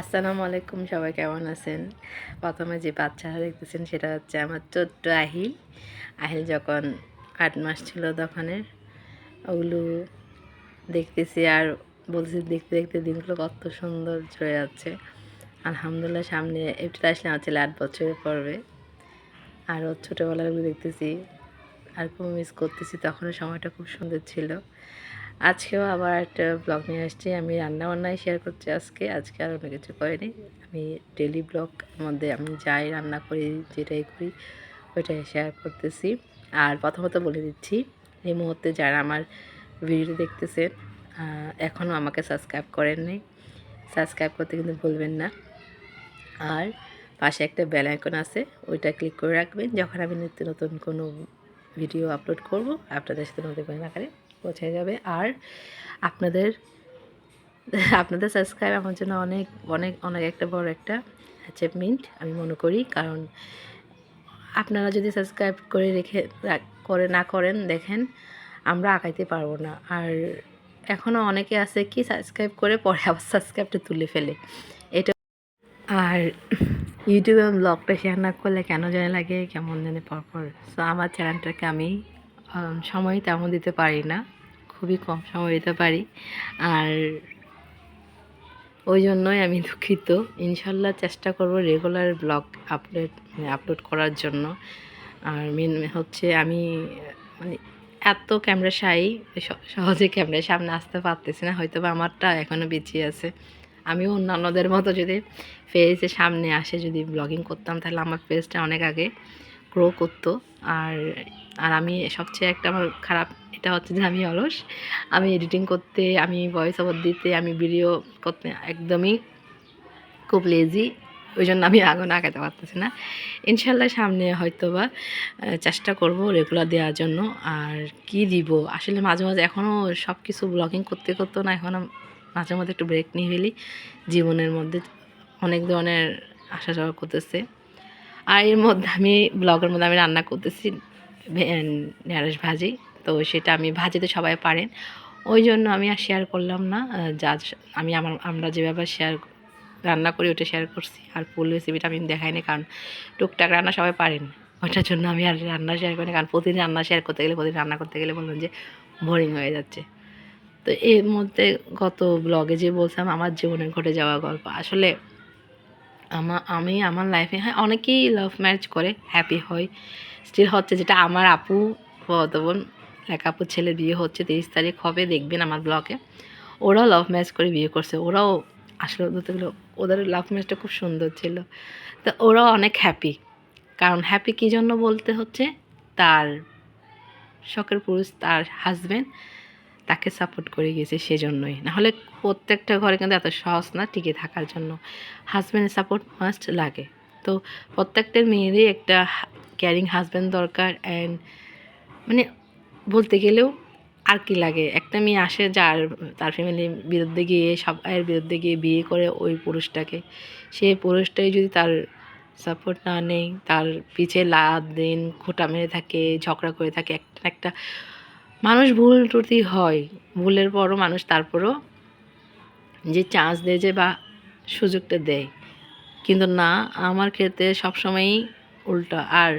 আসসালামু আলাইকুম, সবাই কেমন আছেন? প্রথমে যে বাচ্চারা দেখতেছেন সেটা হচ্ছে আমার ছোট্ট আহিল। আহিল যখন আট মাস ছিল তখনের। ওগুলো দেখতেছি আর বলছি দেখতে দেখতে দিনগুলো কত সুন্দর চলে যাচ্ছে। আলহামদুলিল্লাহ সামনে একটু আসলে আমার ছেলে আট বছরে পড়বে। আর ওর ছোটোবেলাগুলো দেখতেছি, আর খুব মিস করতেছি তখনও সময়টা খুব সুন্দর ছিল। আজকেও আবার একটা ব্লগ নিয়ে আসছি। আমি রান্না বান্নাই শেয়ার করছি আজকে। আজকে আর অন্য কিছু করিনি। আমি ডেলি ব্লগ মধ্যে আমি যাই রান্না করি, যেটাই করি, ওইটাই শেয়ার করতেছি। আর প্রথমত বলে দিচ্ছি, এই মুহূর্তে যারা আমার ভিডিও দেখতেছেন এখনও আমাকে সাবস্ক্রাইব করেননি সাবস্ক্রাইব করতে কিন্তু ভুলবেন না। আর পাশে একটা বেল আইকন আছে, ওইটা ক্লিক করে রাখবেন। যখন আমি নিত্য নতুন কোনো ভিডিও আপলোড করব, আপনাদের সাথে নোটিফিকেশন আকারে পৌঁছে যাবে। আর আপনাদের আপনাদের সাবস্ক্রাইব আমার জন্য অনেক অনেক অনেক একটা বড় একটা অ্যাচিভমেন্ট আমি মনে করি। কারণ আপনারা যদি সাবস্ক্রাইব করে রেখে, করে না করেন, দেখেন, আমরা আঁকাইতে পারব না। আর এখনও অনেকে আছে কি সাবস্ক্রাইব করে পরে আবার সাবস্ক্রাইবটা তুলে ফেলে। এটা আর ইউটিউবে ব্লগটা শেয়ার না করলে কেন জানে লাগে, কেমন জানে পরপর। সো আমার চ্যানেলটাকে আমি সময় তেমন দিতে পারি না। খুবই কম সময় দিতে পারি। আর ওই জন্যই আমি দুঃখিত। ইনশাল্লাহ চেষ্টা করব রেগুলার ব্লগ আপলোড আপলোড করার জন্য। আর মেন হচ্ছে আমি মানে এত ক্যামেরা সাই সহজে ক্যামেরার সামনে আসতে পারতেছি না। হয়তো বা আমারটা এখনও বেঁচে আছে। আমিও অন্যান্যদের মতো যদি ফেসের সামনে আসে যদি ব্লগিং করতাম, তাহলে আমার ফেসটা অনেক আগে গ্রো করতো। আর আর আমি সবচেয়ে একটা আমার খারাপ, এটা হচ্ছে যে আমি অলস। আমি এডিটিং করতে, আমি ভয়েস ওভার দিতে, আমি ভিডিও করতে একদমই খুব লেজি ওই জন্য আমি আগুন আগাতে পারতেছি না। ইনশাল্লাহ সামনে হয়তো বা চেষ্টা করব রেগুলার দেওয়ার জন্য। আর কি দিব? আসলে মাঝে মাঝে এখনও সব কিছু ব্লগিং করতে, করতো না এখনও মাঝে মধ্যে একটু ব্রেক নিয়ে ফেলি। জীবনের মধ্যে অনেক ধরনের আসা যাওয়া করতেছে। আর এর মধ্যে আমি ব্লগের মধ্যে আমি রান্না করতেছি ঢেঁড়স ভাজি। তো সেটা আমি ভাজিতে সবাই পারেন। ওই জন্য আমি আর শেয়ার করলাম না যা আমি আমার আমরা যেভাবে শেয়ার রান্না করি ওটা শেয়ার করছি। আর ফুল রেসিপিটা আমি দেখাইনি কারণ টুকটাক রান্না সবাই পারেন। ওটার জন্য আমি আর রান্না শেয়ার করি না, কারণ প্রতিদিন রান্না শেয়ার করতে গেলে প্রতিদিন রান্না করতে গেলে বলবেন যে বোরিং হয়ে যাচ্ছে। তো এর মধ্যে গত ব্লগে যে বলছিলাম আমার জীবনে ঘটে যাওয়া গল্প। আসলে আমার আমি আমার লাইফে হ্যাঁ অনেকেই লাভ ম্যারেজ করে হ্যাপি হয়। স্টিল হচ্ছে যেটা আমার আপু বোন, এক আপুর ছেলের বিয়ে হচ্ছে তেইশ তারিখ হবে, দেখবেন আমার ব্লগে ওরাও লাভ ম্যারেজ করে বিয়ে করছে, ওরাও আসলে বলতে গেলে ওদের লাভ ম্যারেজটা খুব সুন্দর ছিল। তো ওরাও অনেক হ্যাপি কারণ হ্যাপি কী জন্য বলতে হচ্ছে? তার শখের পুরুষ, তার হাজব্যান্ড তাকে সাপোর্ট করে গেছে সেজন্যই। নাহলে প্রত্যেকটা ঘরে কিন্তু এত সহজ না টিকে থাকার জন্য। হাজব্যান্ডের সাপোর্ট মাস্ট লাগে। তো প্রত্যেকটার মেয়েরই একটা ক্যারিং হাজব্যান্ড দরকার অ্যান্ড মানে বলতে গেলেও আর কি লাগে? একটা মেয়ে আসে যার, তার ফ্যামিলির বিরুদ্ধে গিয়ে, সবাইয়ের বিরুদ্ধে গিয়ে বিয়ে করে ওই পুরুষটাকে। সে পুরুষটাই যদি তার সাপোর্ট না নেই তার পিছে লাদ দিন, খোটা মেরে থাকে, ঝগড়া করে থাকে, একটা একটা মানুষ ভুল ত্রুটি হয়, ভুলের পরও মানুষ তারপরও যে চান্স দেয় যে বা সুযোগটা দেয়। কিন্তু না, আমার ক্ষেত্রে সবসময়ই উল্টো। আর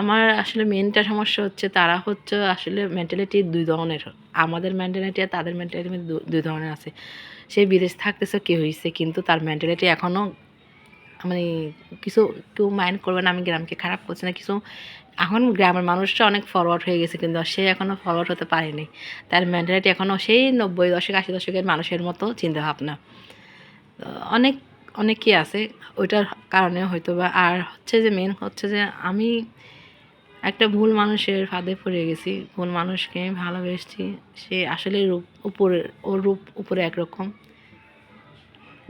আমার আসলে মেনটা সমস্যা হচ্ছে তারা হচ্ছে আসলে মেন্টালিটি দুই ধরনের। আমাদের মেন্টালিটি আর তাদের মেন্টালিটি দুই ধরনের আছে। সে বিদেশ থাকতেছে, কি হয়েছে কিন্তু তার মেন্টালিটি এখনও মানে কিছু কেউ মাইন্ড করবে না, আমি গ্রামকে খারাপ করছি না, কিছু এখন গ্রামের মানুষরা অনেক ফরওয়ার্ড হয়ে গেছে, কিন্তু সে এখনও ফরওয়ার্ড হতে পারেনি। তার মেন্টালিটি এখনও সেই নব্বই দশক, আশি দশকের মানুষের মতো চিন্তাভাবনা। অনেক, অনেকই আছে। ওইটার কারণে হয়তো বা আর হচ্ছে যে মেন হচ্ছে যে আমি একটা ভুল মানুষের ফাঁদে পড়ে গেছি। ভুল মানুষকে আমি ভালোবেসেছি। সে আসলে রূপ উপরে, ওর রূপ উপরে একরকম,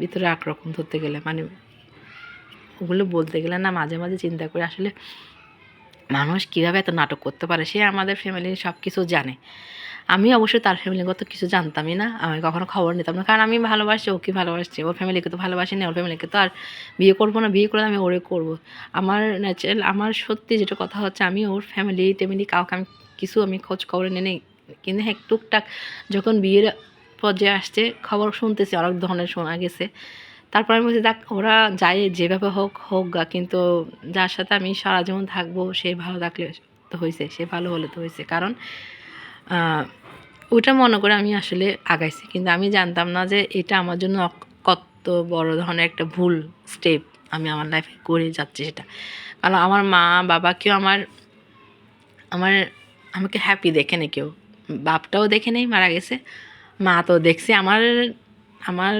ভিতরে একরকম ধরতে গেলে। মানে ওগুলো বলতে গেলে না, মাঝে মাঝে চিন্তা করে আসলে মানুষ কীভাবে এত নাটক করতে পারে, সে আমাদের ফ্যামিলির সব কিছু জানে। আমি অবশ্যই তার ফ্যামিলিগত কিছু জানতামই না, আমি কখনো খবর নিতাম না, কারণ আমি ভালোবাসি ওকে ভালোবাসছি, ওর ফ্যামিলিকে তো ভালোবাসি না, ওর ফ্যামিলিকে তো আর বিয়ে করব না, বিয়ে করে আমি ওরে করব। আমার ন্যাচারাল আমার সত্যি যেটা কথা হচ্ছে, আমি ওর ফ্যামিলি টেমিলি কাউকে আমি কিছু আমি খোঁজ খবর নিয়ে কিন্তু হ্যাঁ টুকটাক যখন বিয়ের পর্যায়ে আসছে, খবর শুনতেছি, অনেক ধরনের শোনা গেছে। তারপর আমি বলছি, দেখ, ওরা যায় যেভাবে হোক হোক গা, কিন্তু যার সাথে আমি সারা জীবন থাকব, সে ভালো থাকলে তো হয়েছে সে ভালো হলে তো হয়েছে কারণ ওইটা মনে করে আমি আসলে আগাইছি। কিন্তু আমি জানতাম না যে এটা আমার জন্য কত বড় ধরনের একটা ভুল স্টেপ আমি আমার লাইফে করে যাচ্ছি সেটা। কারণ আমার মা, বাবা কেউ আমার আমার, আমাকে হ্যাপি দেখে নেই কেউ। বাপটাও দেখে নেই, মারা গেছে। মা তো দেখছে, আমার আমার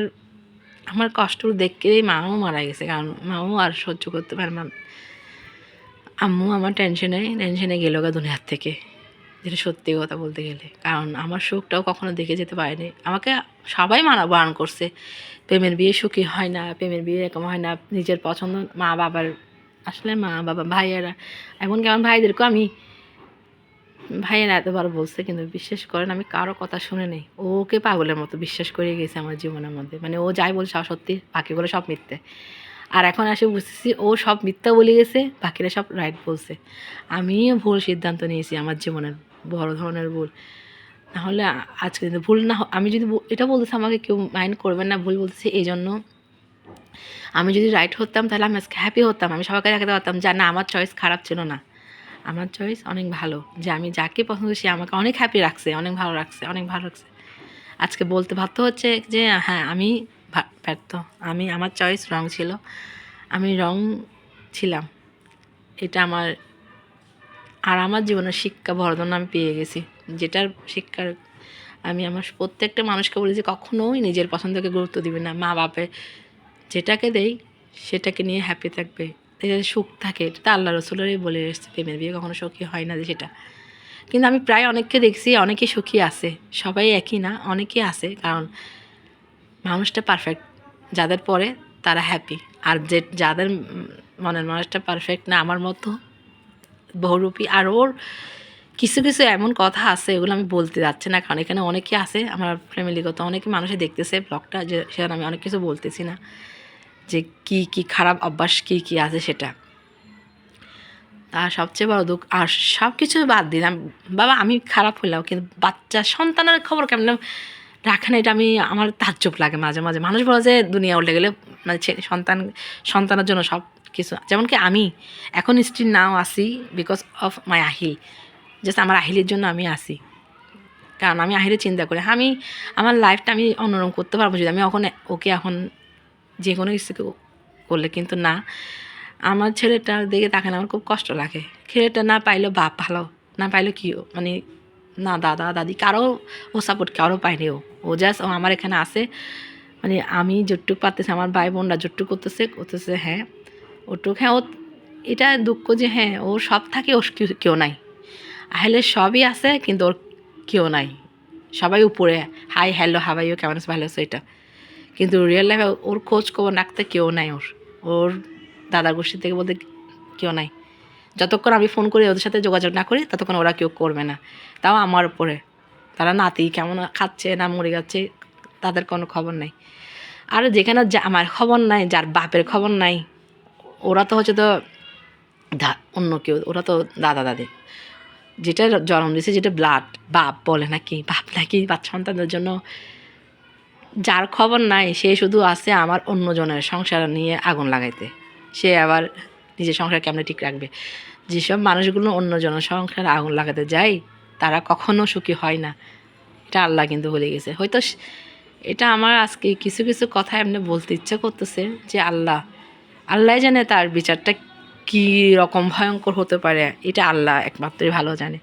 আমার কষ্ট দেখেই মাও মারা গেছে, কারণ মাও আর সহ্য করতে পারে না। আম্মু আমার টেনশনে টেনশনে গেল গা দুনিয়ার থেকে, যেটা সত্যি কথা বলতে গেলে। কারণ আমার সুখটাও কখনো দেখে যেতে পারেনি। আমাকে সবাই মানা বারণ করছে। প্রেমের বিয়ে সুখী হয় না, প্রেমের বিয়ে এরকম হয় না। নিজের পছন্দ মা বাবার আসলে মা বাবা ভাইয়েরা, এমনকি আমার ভাইদেরকেও আমি ভাইয়েরা এতবার বলছে, কিন্তু বিশ্বাস করেন আমি কারও কথা শুনে নেই। ওকে পাগলের মতো বিশ্বাস করে গেছে আমার জীবনের মধ্যে। মানে ও যাই বলছে সত্যি, বাকিগুলো সব মিথ্যে। আর এখন আসে বুঝতেছি ও সব মিথ্যা বলে গেছে, বাকিরা সব রাইট বলছে। আমিও ভুল সিদ্ধান্ত নিয়েছি আমার জীবনের, বড় ধরনের ভুল। নাহলে আজকে কিন্তু ভুল না আমি যদি এটা বলতেছি আমাকে কেউ মাইন্ড করবেন না, ভুল বলতেছি এই জন্য আমি যদি রাইট হতাম তাহলে আমি আজকে হ্যাপি হতাম। আমি সবাইকে দেখাতে পারতাম যা, না, আমার চয়েস খারাপ ছিল না। আমার চয়েস অনেক ভালো। যে আমি যাকে পছন্দ সে আমাকে অনেক হ্যাপি রাখছে, অনেক ভালো রাখছে, অনেক ভালো রাখছে। আজকে বলতে বাধ্য হচ্ছে যে হ্যাঁ আমি ব্যর্থ। আমি, আমার চয়েস রং ছিল। আমি রং ছিলাম। এটা আমার, আর আমার জীবনের শিক্ষা বর্ধন আমি পেয়ে গেছি। যেটার শিক্ষার আমি আমার প্রত্যেকটা মানুষকে বলেছি কখনোই নিজের পছন্দকে গুরুত্ব দিবে না। মা বাপে যেটাকে দেই, সেটাকে নিয়ে হ্যাপি থাকবে। সুখ থাকে, এটা তো আল্লাহ রসুলেরই বলে এসছে, প্রেমের বিয়ে কখনো সুখী হয় না যে সেটা। কিন্তু আমি প্রায় অনেককে দেখছি অনেকেই সুখী আছে, সবাই একই না অনেকেই আছে, কারণ মানুষটা পারফেক্ট যাদের পরে তারা হ্যাপি আর যে, যাদের মনের মানুষটা পারফেক্ট না আমার মতো, বহুরূপী, আর ওর কিছু কিছু এমন কথা আছে, এগুলো আমি বলতে যাচ্ছি না, কারণ এখানে অনেকে আছে, আমার ফ্যামিলিগত অনেকে মানুষে দেখতেছে ব্লগটা যে সেখানে আমি অনেক কিছু বলতেছি না। যে কি কি খারাপ অভ্যাস, কি কি আছে সেটা। আর সবচেয়ে বড় দুঃখ, আর সব কিছু বাদ দিলাম। বাবা, আমি খারাপ হইলাম, কিন্তু বাচ্চা, সন্তানের খবর কেমন রাখেন এটা আমি, আমার তাজ্জব লাগে মাঝে মাঝে। মানুষ বলে যে, দুনিয়া উল্টে গেলে মানে সন্তান, সন্তানের জন্য সব কিছু যেমন কি আমি এখন স্টিল নাও আসি because of my Ahil just আমার আহিলের জন্য আমি আসি কারণ আমি আহিলে চিন্তা করি। আমি, আমার লাইফটা আমি অন্যরকম করতে পারব যদি আমি এখন, ওকে এখন যে কোনো কিছু করলে কিন্তু না। আমার ছেলেটার দিকে তাকালে আমার খুব কষ্ট লাগে। ছেলেটা না পাইলো বাপ ভালো, না পাইলেও কি মানে না দাদা, দাদি কারও ও সাপোর্ট কারও পায়নি ও। ও জাস্ট ও আমার এখানে আসে মানে আমি যতটুক পারতেছি, আমার ভাই বোনরা যতটুক করতেছে করতেছে হ্যাঁ। ওটুক হ্যাঁ ও এটা দুঃখ যে হ্যাঁ ও সব থাকে, ওর কেউ- নাই। আসলে সবই আছে, কিন্তু ওর কেউ নাই। সবাই উপরে। হাই, হ্যালো হাবাইও কেমন ভালো আছে? এটা। কিন্তু রিয়েল লাইফে ওর খোঁজ খবর রাখতে কেউ নাই ওর। ওর দাদা গোষ্ঠী থেকে বলতে কেউ নাই। যতক্ষণ আমি ফোন করি ওদের সাথে যোগাযোগ না করি, ততক্ষণ ওরা কেউ করবে না। তাও আমার উপরে। তারা নাতি কেমন খাচ্ছে না মরে যাচ্ছে, তাদের কোনো খবর নাই। আর যেখানে যা- আমার খবর নাই, যার বাপের খবর নাই, ওরা তো হচ্ছে তো দা- অন্য কেউ, ওরা তো দাদা দাদি। যেটা জন্ম দিয়েছে, যেটা ব্লাড বাপ বলে নাকি, বাপ নাকি বাচ্চা সন্তানদের জন্য যার খবর নাই, সে শুধু আছে আমার অন্যজনের সংসার নিয়ে আগুন লাগাইতে। সে আবার নিজের সংসার কেমনে ঠিক রাখবে? যেসব মানুষগুলো অন্যজনের সংসার আগুন লাগাতে যায়, তারা কখনো সুখী হয় না। এটা আল্লাহ কিন্তু বলে গেছে। হয়তো এটা আমার আজকে কিছু কিছু কথা এমনি বলতে ইচ্ছে করতেছে যে আল্লাহ আল্লাহ জানে তার বিচারটা কী রকম ভয়ঙ্কর হতে পারে। এটা আল্লাহ একমাত্রই ভালো জানে।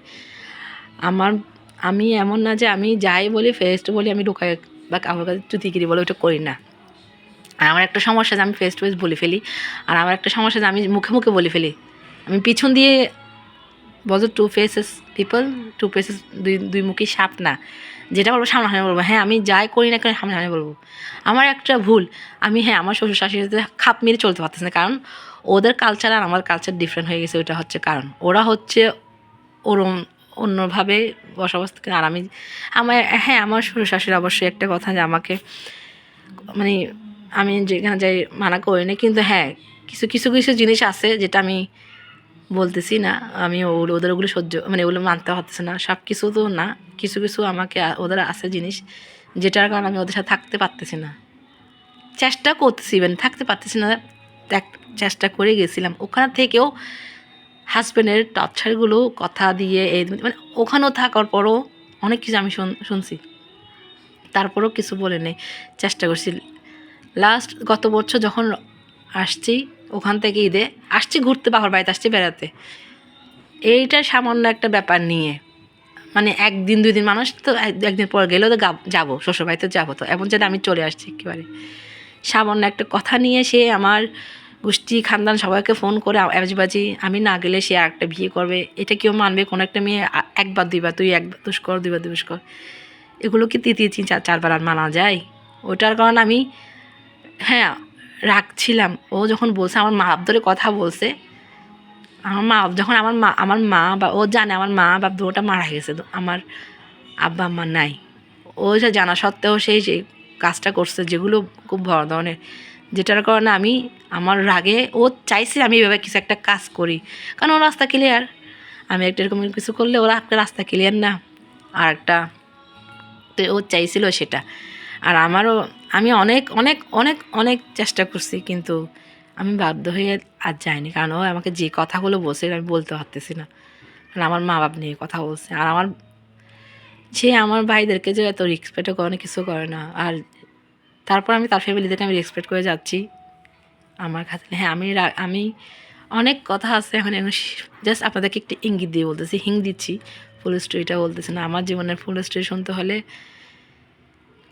আমার, আমি এমন না যে আমি যাই বলি ফেস্ট বলি, আমি ঢোকাই বা কারোর কাছে চুতিগিরি বলে ওটা করি না। আর আমার একটা সমস্যা যে আমি ফেস টু ফেস বলে ফেলি, আর আমার একটা সমস্যা যে আমি মুখে মুখে বলে ফেলি। আমি পিছন দিয়ে বলতো two faces people two faces দুই দুই মুখী সাপ না। যেটা বলব সামনে সামনে বলব। হ্যাঁ আমি যাই করি না কেন সামনে সামনে বলব। আমার একটা ভুল। আমি হ্যাঁ আমার শ্বশুর শাশুড়ির সাথে খাপ মেরে চলতে পারতেছি না। কারণ ওদের কালচার আর আমার কালচার ডিফারেন্ট হয়ে গেছে। ওটা হচ্ছে কারণ। ওরা হচ্ছে ওরম অন্যভাবে বসবাস করে আর আমি, আমার হ্যাঁ আমার শ্বশুর শাশুড়ি অবশ্যই একটা কথা যে আমাকে মানে আমি যেখানে যাই মানা করি না, কিন্তু হ্যাঁ কিছু কিছু কিছু জিনিস আছে যেটা আমি বলতেছি না, আমি ওগুলো, ওদের ওগুলো সহ্য মানে ওগুলো মানতে পারতেছি না। সব কিছু তো না, কিছু কিছু আমাকে ওদের আছে জিনিস যেটার কারণে আমি ওদের সাথে থাকতে পারতেছি না। চেষ্টা করতেছি ইভেন থাকতে পারতেছি না চেষ্টা করে গেছিলাম। ওখান থেকেও হাজব্যান্ডের টর্চারগুলো কথা দিয়ে এই মানে ওখানেও থাকার পরও অনেক কিছু আমি শুন- শুনছি। তারপরও কিছু বলে নেই। চেষ্টা করছি। লাস্ট গত বছর যখন আসছি, ওখান থেকে ঈদে আসছি, ঘুরতে বাবার বাড়িতে আসছি, বেড়াতে। এইটা সামান্য একটা ব্যাপার নিয়ে। মানে একদিন, দুই দিন মানুষ তো এক- একদিন পর গেলেও তো যাব, শ্বশুরবাড়িতে যাব তো। এমন যেটা আমি চলে আসছি একেবারে। সামান্য একটা কথা নিয়ে সে আমার গোষ্ঠী, খানদান সবাইকে ফোন করে আজবাজি, আমি না গেলে সে আর একটা বিয়ে করবে। এটা কেউ মানবে? কোনো একটা মেয়ে একবার, দুইবার, তুই একবার দুষ কর দুইবার দুষ কর এগুলো কি তৃতীয় তিন চার চারবার আর মানা যায়? ওটার কারণে আমি হ্যাঁ রাখছিলাম। ও যখন বলছে, আমার মা বাপ ধরে কথা বলছে, আমার মা যখন আমার মা আমার মা বা ও জানে আমার মা বাপ দুটা মারা গেছে আমার আব্বা, আম্মা নাই। ও জানা সত্ত্বেও সেই যে কাজটা করছে, যেগুলো খুব বড় ধরনের যেটার কারণে আমি আমার রাগে ও চাইছে আমি এভাবে কিছু একটা কাজ করি। কারণ ওর রাস্তা ক্লিয়ার আমি একটা এরকম কিছু করলে ওরা একটা রাস্তা ক্লিয়ার না। আর একটা তো ও চাইছিল সেটা। আর আমারও, আমি অনেক অনেক অনেক অনেক চেষ্টা করছি কিন্তু আমি বাধ্য হয়ে আর যাইনি। কারণ ও আমাকে যে কথাগুলো বলছে আমি বলতে পারতেছি না। কারণ আমার মা বাপ নিয়ে কথা বলছে। আর আমার, সে আমার ভাইদেরকে যে এত রেসপেক্টও করে না, কিছু করে না। আর তারপর আমি তার ফ্যামিলিদেরকে আমি রেসপেক্ট করে যাচ্ছি। আমার কাছে হ্যাঁ আমি আমি অনেক কথা আছে এখন এখন জাস্ট আপনাদেরকে একটি ইঙ্গিত দিয়ে বলতেছি, হিং দিচ্ছি ফুল স্টোরিটা বলতেছি না। আমার জীবনের ফুল স্টোরি শুনতে হলে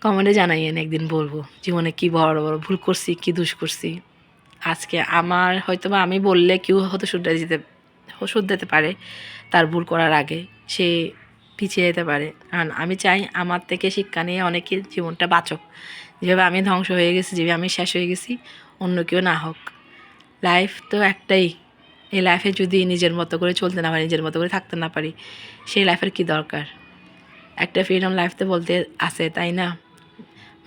কমেন্টে জানাইয়েন, একদিন বলব, জীবনে কি বড় বড় ভুল করছি, কি দুষ করছি। আজকে আমার হয়তো বা আমি বললে কেউ হয়তো শুদ্ধে দিতে শুদ্ধতে পারে তার ভুল করার আগে। সে পিছিয়ে যেতে পারে। কারণ আমি চাই আমার থেকে শিক্ষা নিয়ে অনেকে জীবনটা বাঁচক। যেভাবে আমি ধ্বংস হয়ে গেছি, যেভাবে আমি শেষ হয়ে গেছি, অন্য কেউ না হোক। লাইফ তো একটাই। এই লাইফে যদি নিজের মতো করে চলতে না পারি, নিজের মতো করে থাকতে না পারি, সেই লাইফের কি দরকার? একটা ফ্রিডম লাইফ তো বলতে আছে, তাই না?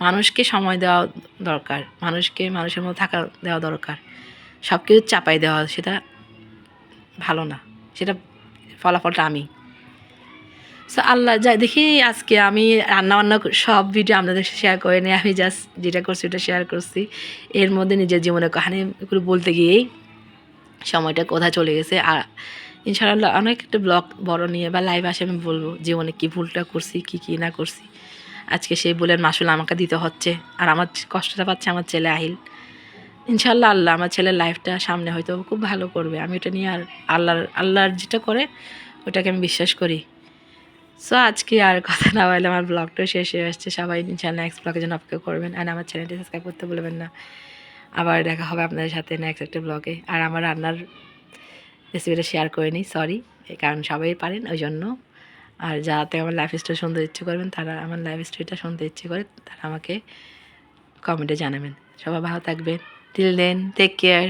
মানুষকে সময় দেওয়া দরকার। মানুষকে মানুষের মতো থাকা দেওয়া দরকার। সব কিছু চাপাই দেওয়া, সেটা ভালো না। সেটা ফলাফলটা আমি। সো আল্লাহ যা, দেখি আজকে আমি রান্না বান্না সব ভিডিও আপনাদের শেয়ার করে নিই। আমি জাস্ট যেটা করছি ওটা শেয়ার করছি। এর মধ্যে নিজের জীবনের কাহানি এগুলো বলতে গিয়েই সময়টা কোথায় চলে গেছে। আর ইনশাআল্লাহ অনেক একটা ব্লগ বড় নিয়ে বা লাইভ আসে আমি বলব, জীবনে কী ভুলটা করছি, কী কী না করছি। আজকে সেই বলের মাসুল আমাকে দিতে হচ্ছে। আর আমার কষ্টটা পাচ্ছে আমার ছেলে আহিল। ইনশাল্লাহ আল্লাহ আমার ছেলের লাইফটা সামনে হয়তো খুব ভালো করবে। আমি ওটা নিয়ে আর আল্লাহর আল্লাহর যেটা করে ওটাকে আমি বিশ্বাস করি। সো আজকে আর কথা না বলে আমার ব্লগটা শেষ হয়ে আসছে। সবাই ইনশাল্লাহ নেক্সট ব্লগের জন্য অপেক্ষা করবেন। আর আমার চ্যানেলটি সাবস্ক্রাইব করতে বলবেন না। আবার দেখা হবে আপনাদের সাথে নেক্সট একটা ব্লগে আর আমার রান্নার রেসিপিটা শেয়ার করে নিই। সরি কারণ সবাই পারেন, ওই জন্য। আর যাতে আমার লাইফ স্টাইল শুনতে ইচ্ছে করবেন, তারা আমার লাইফ স্টাইলটা শুনতে ইচ্ছে করে, তারা আমাকে কমেন্টে জানাবেন। সবাই ভালো থাকবেন। Till then take care